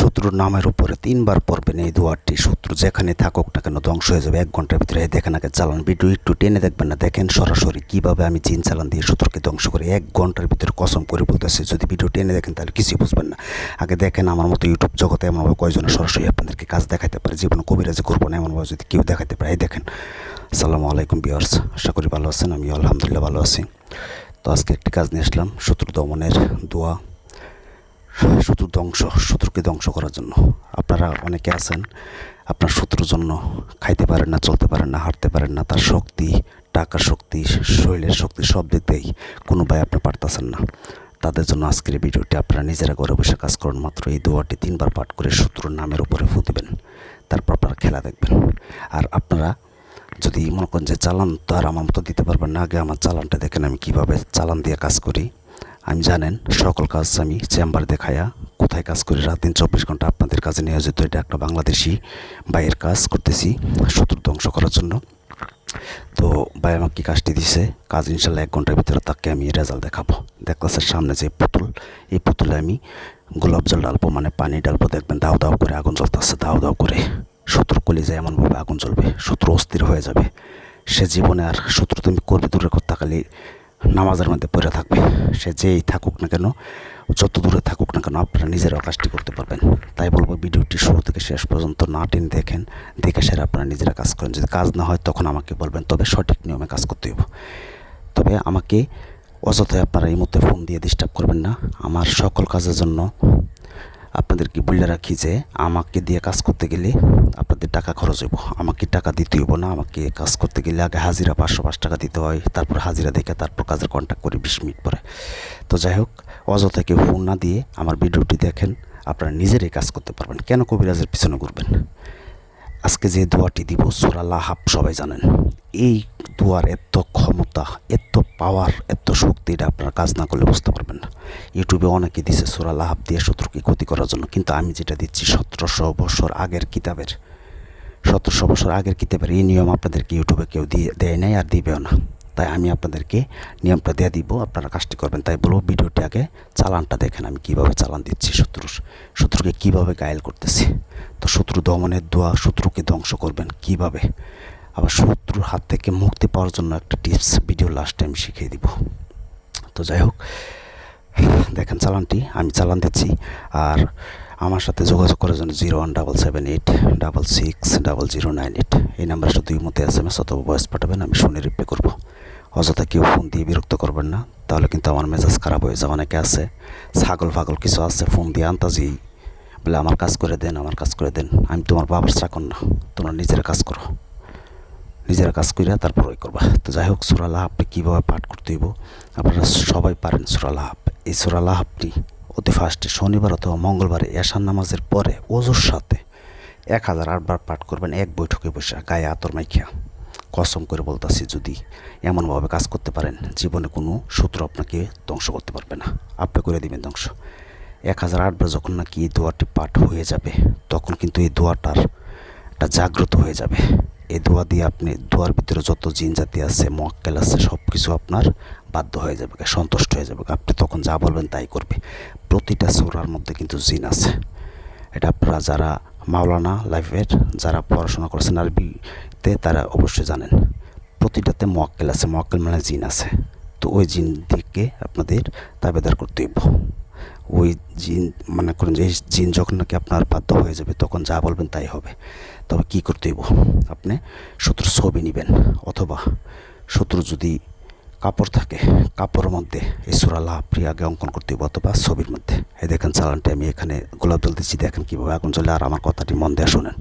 শত্রুর নামের উপরে তিনবার পড়বেন এই দুয়ারটি। শত্রু যেখানে থাকুক না কেন ধ্বংস হয়ে যাবে। এক ঘণ্টার ভিতরে দেখেন আগে চালান ভিডিও একটু টেনে দেখবেন না। দেখেন সরাসরি কীভাবে আমি জিন চালান দিয়ে শত্রুকে ধ্বংস করি এক ঘণ্টার ভিতরে কসম করে বলতেছি। যদি ভিডিও টেনে দেখেন তাহলে কিছুই বুঝবেন না। আগে দেখেন আমার মতো ইউটিউব জগতে এমনভাবে কয়জনে সরাসরি আপনাদেরকে কাজ দেখাতে পারে? জীবনে কবিরাজি করব না এমনভাবে যদি কেউ দেখাতে পারে। দেখেন। আসসালামু আলাইকুম বিয়ার্স আশা করি ভালো আছেন আমি আলহামদুলিল্লাহ ভালো আছি। তো আজকে একটি কাজ নিয়ে আসলাম। শত্রু দমনের দোয়া। শত্রু ধ্বংস, শত্রুকে ধ্বংস করার জন্য। আপনারা অনেকে আছেন, আপনার শত্রুর জন্য খাইতে পারেন না, চলতে পারেন না, হাঁটতে পারেন না, তার শক্তি, টাকার শক্তি, শরীরের শক্তি, সব দিক দিয়েই কোনো ভাই আপনি পারতেছেন না। তাদের জন্য আজকের ভিডিওটি আপনারা নিজেরা ঘরে বসে কাজ করুন মাত্র এই দোয়াটি তিনবার পাঠ করে শত্রুর নামের উপরে ফু দিবেন। তারপর আপনারা খেলা দেখবেন। আর আপনারা যদি মনে করেন যে চালান তো আর আমার মতো দিতে পারবেন না, আগে আমার চালানটা দেখেন আমি কীভাবে চালান দিয়ে কাজ করি। আমি জানেন, সকল কাজ আমি চেম্বার দেখায়া কোথায় কাজ করি, রাত দিন চব্বিশ ঘণ্টা আপনাদের কাজে নিয়োজিত। এটা একটা বাংলাদেশি বাইয়ের কাজ করতেছি, শত্রু ধ্বংস করার জন্য। তো ভাই আমাকে কি কাজটি দিছে? কাজ ইনশাল্লাহ এক ঘণ্টার ভিতরে তাকে আমি রেজাল্ট দেখাবো। দেখলাসের সামনে যে পুতুল, এই পুতুলে আমি গোলাপ জল ডালবো মানে পানি ডালবো, দেখবেন দাও দাও করে আগুন জ্বলতেছে, দাও দাও করে। শত্রু কলে যায় এমনভাবে আগুন জ্বলবে, শত্রু অস্থির হয়ে যাবে। সে জীবনে আর শত্রু তুমি করবে দূরের কথা খালি নামাজের মধ্যে পড়ে থাকবে। সে যেই থাকুক না কেন, যত দূরে থাকুক না কেন, আপনারা নিজেরাও কাজটি করতে পারবেন। তাই বলব, ভিডিওটি শুরু থেকে শেষ পর্যন্ত না টেনে দেখেন, দেখে সেরা আপনারা নিজেরা কাজ করেন। যদি কাজ না হয়, তখন আমাকে বলবেন, তবে সঠিক নিয়মে কাজ করতে হবে তবে আমাকে অযথায় আপনারা এই মুহূর্তে ফোন দিয়ে ডিস্টার্ব করবেন না। আমার সকল কাজের জন্য আপনাদেরকে বলে রাখি যে আমাকে দিয়ে কাজ করতে গেলে আপনাদের টাকা খরচ হইব। আমাকে টাকা দিতে হইব না। আমাকে কাজ করতে গেলে আগে হাজিরা পাঁচশো পাঁচ টাকা দিতে হয়, তারপর হাজিরা দেখে তারপর কাজের কন্ট্যাক্ট করি বিশ মিনিট পরে। তো যাই হোক, অযথা কেউ ফোন না দিয়ে আমার ভিডিওটি দেখেন, আপনারা নিজেরাই কাজ করতে পারবেন। কেন কবিরাজের পিছনে ঘুরবেন? আজকে যে দোয়াটি দিব, সুরা লাহাব সবাই জানেন। এই দোয়ার এত ক্ষমতা, এত পাওয়ার এত শক্তি, এটা আপনারা কাজ না করলে বুঝতে পারবেন না। ইউটিউবে অনেকে দিছে সুরা লাহাব দিয়ে শত্রুকে ক্ষতি করার জন্য, কিন্তু আমি যেটা দিচ্ছি সতেরোশো বছর আগের কিতাবের, সতেরোশো বছর আগের কিতাবের এই নিয়ম আপনাদেরকে ইউটিউবে কেউ দিয়ে দেয় নাই আর দিবেও না। তাই আমি আপনাদেরকে নিয়মটা দিয়ে দিব, আপনারা কাজটি করবেন। তাই বলব, ভিডিওটি আগে চালানটা দেখেন, আমি কীভাবে চালান দিচ্ছি শত্রুর শত্রুকে কীভাবে গায়েল করতেছি। তো শত্রু দমনের দোয়া শত্রুকে ধ্বংস করবেন কীভাবে? আবার শত্রুর হাত থেকে মুক্তি পাওয়ার জন্য একটা টিপস ভিডিও লাস্ট টাইম শিখিয়ে দিব। তো যাই হোক, দেখেন চালানটি, আমি চালান দিচ্ছি। আর আমার সাথে যোগাযোগ করার জন্য zero one double seven eight double six double zero nine eight এই নাম্বারে শুধু এই মধ্যে এস এম এস অথবা ভয়েস পাঠাবেন, আমি শুনে রিপ্লাই করব। অযথা কেউ ফোন দিয়ে বিরক্ত করবেন না, তাহলে কিন্তু আমার মেজাজ খারাপ হয়ে যায় অনেকে আছে, ছাগল ফাগল কিছু আছে ফোন দিয়ে আনতাজি বলে, আমার কাজ করে দেন, আমার কাজ করে দেন, আমি তোমার বাবার চাকর না, তোমরা নিজেরা কাজ করো। নিজেরা কাজ করিয়া তারপর ওই করবা। তো যাই হোক সুরাল্লাহ আপনি কীভাবে পাঠ করতে হইব, আপনারা সবাই পারেন সুরাল্লাহ এই সুরাল্লাহ আপনি অতি ফার্স্টে শনিবার অথবা মঙ্গলবারে এশান নামাজের পরে ওজোর সাথে এক হাজার আটবার পাঠ করবেন, এক বৈঠকে বসে গায়ে আতর মাইখিয়া কসম করে বলতাছি, যদি এমনভাবে কাজ করতে পারেন, জীবনে কোনো শত্রু আপনাকে ধ্বংস করতে পারবে না। আপনি করে দিবেন ধ্বংস। এক হাজার আটবার যখন নাকি এই দোয়াটি পাঠ হয়ে যাবে, তখন কিন্তু এই দোয়াটার একটা জাগ্রত হয়ে যাবে। এই দোয়া দিয়ে আপনি দোয়ার ভিতরে যত জিন জাতি আছে মক্কেল আছে সব কিছু আপনার বাধ্য হয়ে যাবে, সন্তুষ্ট হয়ে যাবে। আপনি তখন যা বলবেন তাই করবে। প্রতিটা সোরার মধ্যে কিন্তু জিন আছে। এটা আপনারা যারা মাওলানা লাইফের, যারা পড়াশোনা করেছেন আরবিতে, তারা অবশ্যই জানেন। প্রতিটাতে মোয়াক্কেল আছে, মোয়াক্কেল মানে জিন আছে। তো ওই জিন দিকে আপনাদের তাবেদার করতে হইব। ওই জিন মানে করেন যে জিন যখন নাকি আপনার বাধ্য হয়ে যাবে, তখন যা বলবেন তাই হবে। তবে কী করতে হইব? আপনি শত্রুর ছবি নেবেন, অথবা শত্রু যদি কাপড় থাকে, কাপড়ের মধ্যে এই সুরাল্লাহ আপনি আগে অঙ্কন করতে হবে অথবা ছবির মধ্যে। এই দেখেন চালানটি, আমি এখানে গোলাপ জল দিচ্ছি, দেখেন কীভাবে আগুন জ্বলে, আর আমার কথাটি মন দেওয়া শোনেন।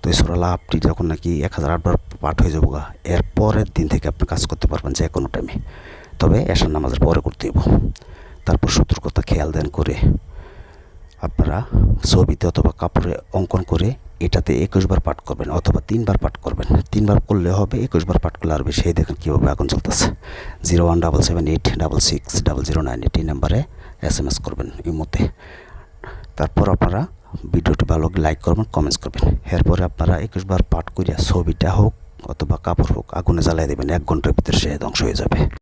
তো এই সুরাল্লাহ আপনি যখন নাকি এক হাজার আটবার পাঠ হয়ে যাব গা এর পরের দিন থেকে আপনি কাজ করতে পারবেন যে কোনো টাইমে তবে এশার নামাজের পরে করতে হইব। তারপর সতর্কতা খেয়াল দেন করে আপনারা ছবিতে অথবা কাপড়ে অঙ্কন করে এটাতে একুশবার পাঠ করবেন অথবা তিনবার পাঠ করবেন। তিনবার করলে হবে একুশবার পাঠ করলে আর এই দেখেন কীভাবে আগুন চলতেছে zero one double seven eight double six double zero nine eight এই নাম্বারে এস এম এস করবেন এই মধ্যে তারপর আপনারা ভিডিওটি ভালো লাইক করবেন, কমেন্টস করবেন। এরপরে আপনারা একুশবার পাঠ করিয়া ছবিটা হোক অথবা কাপড় হোক, আগুনে জ্বালাই দেবেন, এক ঘণ্টার ভিতরে সে ধ্বংস হয়ে যাবে।